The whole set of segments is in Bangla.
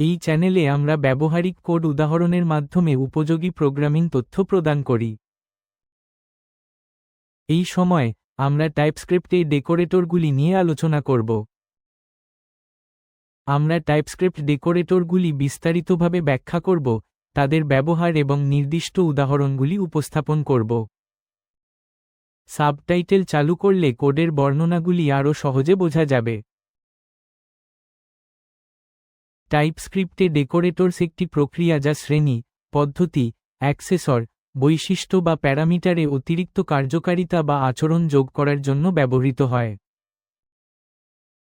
এই চ্যানেলে আমরা ব্যবহারিক কোড উদাহরণের মাধ্যমে উপযোগী প্রোগ্রামিং তথ্য প্রদান করি। এই সময় আমরা টাইপস্ক্রিপ্টে ডেকোরেটরগুলি নিয়ে আলোচনা করব। আমরা টাইপস্ক্রিপ্ট ডেকোরেটরগুলি বিস্তারিতভাবে ব্যাখ্যা করব, তাদের ব্যবহার এবং নির্দিষ্ট উদাহরণগুলি উপস্থাপন করব। সাবটাইটেল চালু করলে কোডের বর্ণনাগুলি আরও সহজে বোঝা যাবে। টাইপস্ক্রিপ্টে ডেকোরেটরস একটি প্রক্রিয়া যা শ্রেণি, পদ্ধতি, অ্যাক্সেসর, বৈশিষ্ট্য বা প্যারামিটারে অতিরিক্ত কার্যকারিতা বা আচরণ যোগ করার জন্য ব্যবহৃত হয়।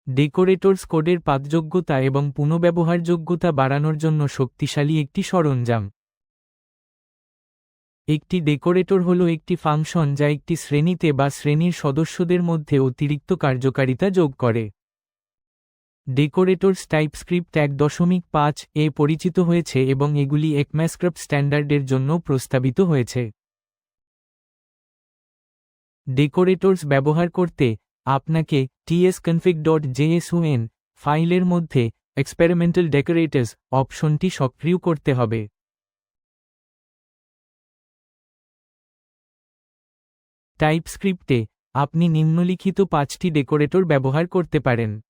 ডেকোরেটরস কোডের পাতযোগ্যতা এবং পুনঃব্যবহারযোগ্যতা বাড়ানোর জন্য শক্তিশালী একটি সরঞ্জাম। একটি ডেকোরেটর হল একটি ফাংশন যা একটি শ্রেণীতে বা শ্রেণির সদস্যদের মধ্যে অতিরিক্ত কার্যকারিতা যোগ করে। ডেকোরেটরস টাইপস্ক্রিপ্ট এক দশমিক পাঁচ এ পরিচিত হয়েছে এবং এগুলি একম্যাস্ক্রিপ্ট স্ট্যান্ডার্ডের জন্য প্রস্তাবিত হয়েছে। ডেকোরেটরস ব্যবহার করতে আপনাকে tsconfig ডট json ফাইলের মধ্যে এক্সপেরিমেন্টাল ডেকোরেটরস অপশনটি সক্রিয় করতে হবে। টাইপস্ক্রিপ্টে আপনি নিম্নলিখিত পাঁচটি ডেকোরেটর ব্যবহার করতে পারেন।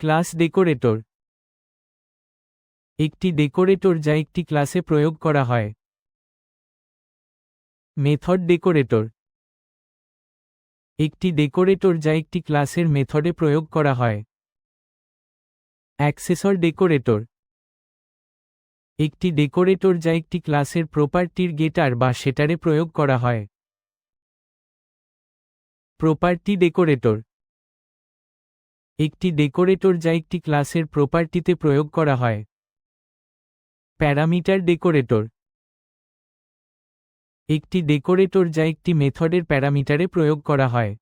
Class decorator. একটি ডেকোরেটর যা একটি ক্লাসে প্রয়োগ করা হয়। Method decorator. একটি ডেকোরেটর যা একটি ক্লাসের মেথডে প্রয়োগ করা হয়। Assessor decorator. একটি ডেকোরেটর যা একটি ক্লাসের প্রপার্টির গেটার বা সেটারে প্রয়োগ করা হয়। Property decorator. একটি ডেকোরেটর যা একটি ক্লাসের প্রপার্টিতে প্রয়োগ করা হয়। Parameter decorator. একটি ডেকোরেটর যা একটি মেথডের প্যারামিটারে প্রয়োগ করা হয়।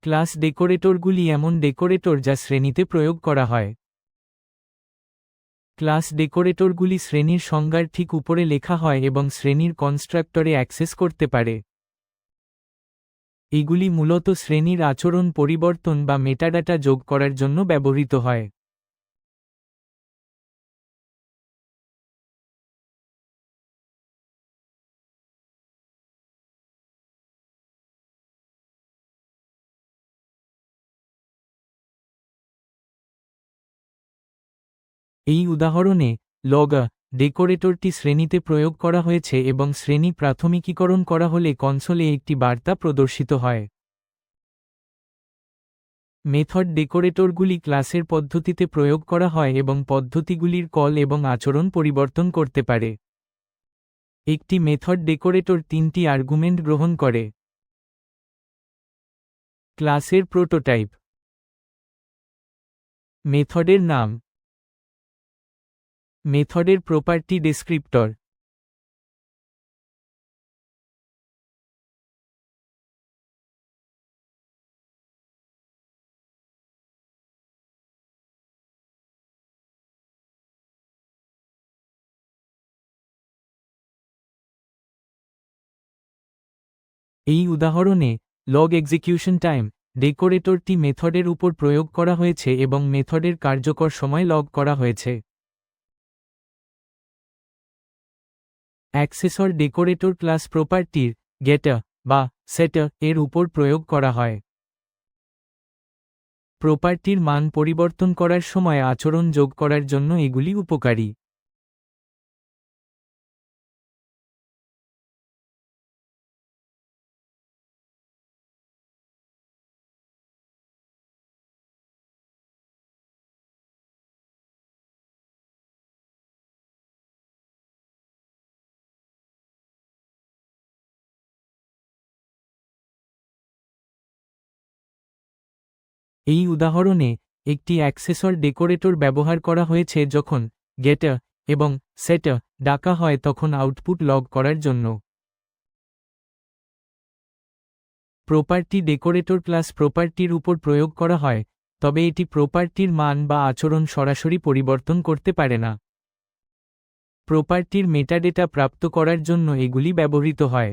ক্লাস ডেকোরেটরগুলি এমন ডেকোরেটর যা শ্রেণীতে প্রয়োগ করা হয়। ক্লাস ডেকোরেটরগুলি শ্রেণির সংজ্ঞার ঠিক উপরে লেখা হয় এবং শ্রেণির কনস্ট্রাক্টরে অ্যাক্সেস করতে পারে। এগুলি মূলত শ্রেণির আচরণ পরিবর্তন বা মেটাডাটা যোগ করার জন্য ব্যবহৃত হয়। এই উদাহরণে লগা ডেকোরেটরটি শ্রেণীতে প্রয়োগ করা হয়েছে এবং শ্রেণি প্রাথমিকীকরণ করা হলে কনসোলে একটি বার্তা প্রদর্শিত হয়। মেথড ডেকোরেটরগুলি ক্লাসের পদ্ধতিতে প্রয়োগ করা হয় এবং পদ্ধতিগুলির কল এবং আচরণ পরিবর্তন করতে পারে। একটি মেথড ডেকোরেটর তিনটি আর্গুমেন্ট গ্রহণ করে। ক্লাসের প্রোটোটাইপ। মেথডের নাম মেথডের প্রপার্টি ডেসক্রিপ্টর এই উদাহরণে লগ এক্সিকিউশন টাইম ডেকোরেটরটি মেথডের উপর প্রয়োগ করা হয়েছে এবং মেথডের কার্যকর সময় লগ করা হয়েছে। অ্যাক্সেসর ডেকোরেটর ক্লাস প্রপার্টির গেটার বা সেটার এর উপর প্রয়োগ করা হয়। প্রপার্টির মান পরিবর্তন করার সময় আচরণ যোগ করার জন্য এগুলি উপকারী। এই উদাহরণে একটি অ্যাক্সেসর ডেকোরেটর ব্যবহার করা হয়েছে যখন গেটার এবং সেটার ডাকা হয় তখন আউটপুট লগ করার জন্য। প্রপার্টি ডেকোরেটর ক্লাস প্রপার্টির উপর প্রয়োগ করা হয়, তবে এটি প্রপার্টির মান বা আচরণ সরাসরি পরিবর্তন করতে পারে না। প্রপার্টির মেটাডেটা প্রাপ্ত করার জন্য এগুলি ব্যবহৃত হয়।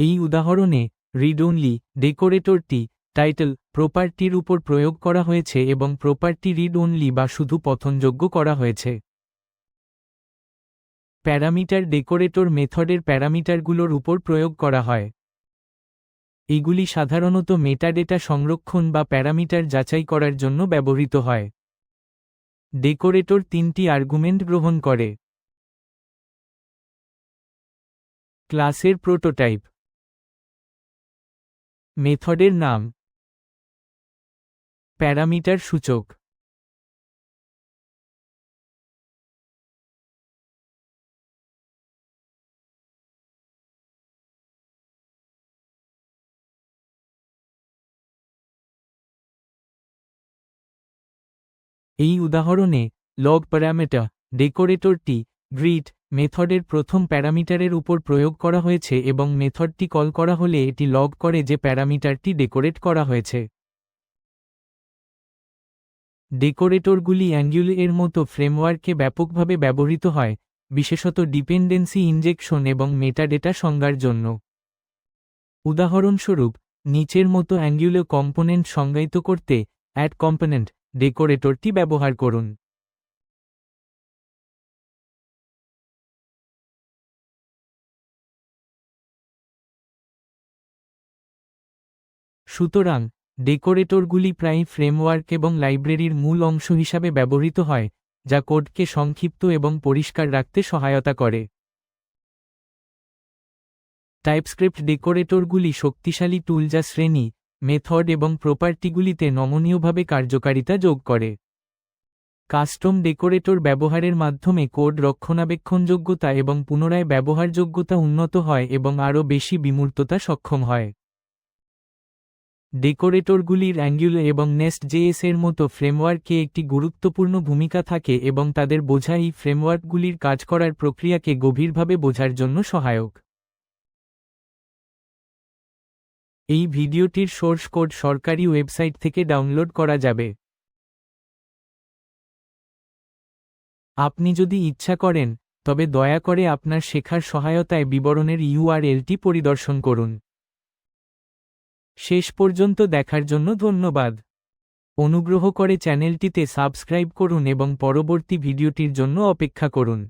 এই উদাহরণে রিড অনলি ডেকোরেটরটি টাইটেল প্রপার্টির উপর প্রয়োগ করা হয়েছে এবং প্রপার্টি রিড অনলি বা শুধু পথনযোগ্য করা হয়েছে। প্যারামিটার ডেকোরেটর মেথডের প্যারামিটারগুলোর উপর প্রয়োগ করা হয়। এগুলি সাধারণত মেটাডেটা সংরক্ষণ বা প্যারামিটার যাচাই করার জন্য ব্যবহৃত হয়। ডেকোরেটর তিনটি আর্গুমেন্ট গ্রহণ করে। ক্লাসের প্রোটোটাইপ মেথডের নাম। প্যারামিটার সূচক। এই উদাহরণে লগ প্যারামিটার ডেকোরেটরটি গ্রিড মেথডের প্রথম প্যারামিটারের উপর প্রয়োগ করা হয়েছে এবং মেথডটি কল করা হলে এটি লগ করে যে প্যারামিটারটি ডেকোরেট করা হয়েছে। ডেকোরেটরগুলি অ্যাঙ্গুল এর মতো ফ্রেমওয়ার্কে ব্যাপকভাবে ব্যবহৃত হয়, বিশেষত ডিপেন্ডেন্সি ইনজেকশন এবং মেটাডেটা সংজ্ঞার জন্য। উদাহরণস্বরূপ, নিচের মতো অ্যাঙ্গুলো কম্পোনেন্ট সংজ্ঞায়িত করতে অ্যাড কম্পোনেন্ট ডেকোরেটরটি ব্যবহার করুন। সুতরাং, ডেকোরেটরগুলি প্রায়ই ফ্রেমওয়ার্ক এবং লাইব্রেরির মূল অংশ হিসাবে ব্যবহৃত হয়, যা কোডকে সংক্ষিপ্ত এবং পরিষ্কার রাখতে সহায়তা করে। টাইপস্ক্রিপ্ট ডেকোরেটরগুলি শক্তিশালী টুল যা শ্রেণি, মেথড এবং প্রপার্টিগুলিতে নমনীয়ভাবে কার্যকারিতা যোগ করে। কাস্টম ডেকোরেটর ব্যবহারের মাধ্যমে কোড রক্ষণাবেক্ষণযোগ্যতা এবং পুনরায় ব্যবহারযোগ্যতা উন্নত হয় এবং আরও বেশি বিমূর্ততা সক্ষম হয়। ডেকোরেটরগুলির অ্যাঙ্গুল এবং নেস্ট জেএস এর মতো ফ্রেমওয়ার্কে একটি গুরুত্বপূর্ণ ভূমিকা থাকে এবং তাদের বোঝা এই ফ্রেমওয়ার্কগুলির কাজ করার প্রক্রিয়াকে গভীরভাবে বোঝার জন্য সহায়ক। এই ভিডিওটির সোর্স কোড সরকারি ওয়েবসাইট থেকে ডাউনলোড করা যাবে। আপনি যদি ইচ্ছা করেন, তবে দয়া করে আপনার শেখার সহায়তায় বিবরণের ইউআরএলটি পরিদর্শন করুন। শেষ পর্যন্ত দেখার জন্য ধন্যবাদ। অনুগ্রহ করে চ্যানেলটিতে সাবস্ক্রাইব করুন এবং পরবর্তী ভিডিওটির জন্য অপেক্ষা করুন।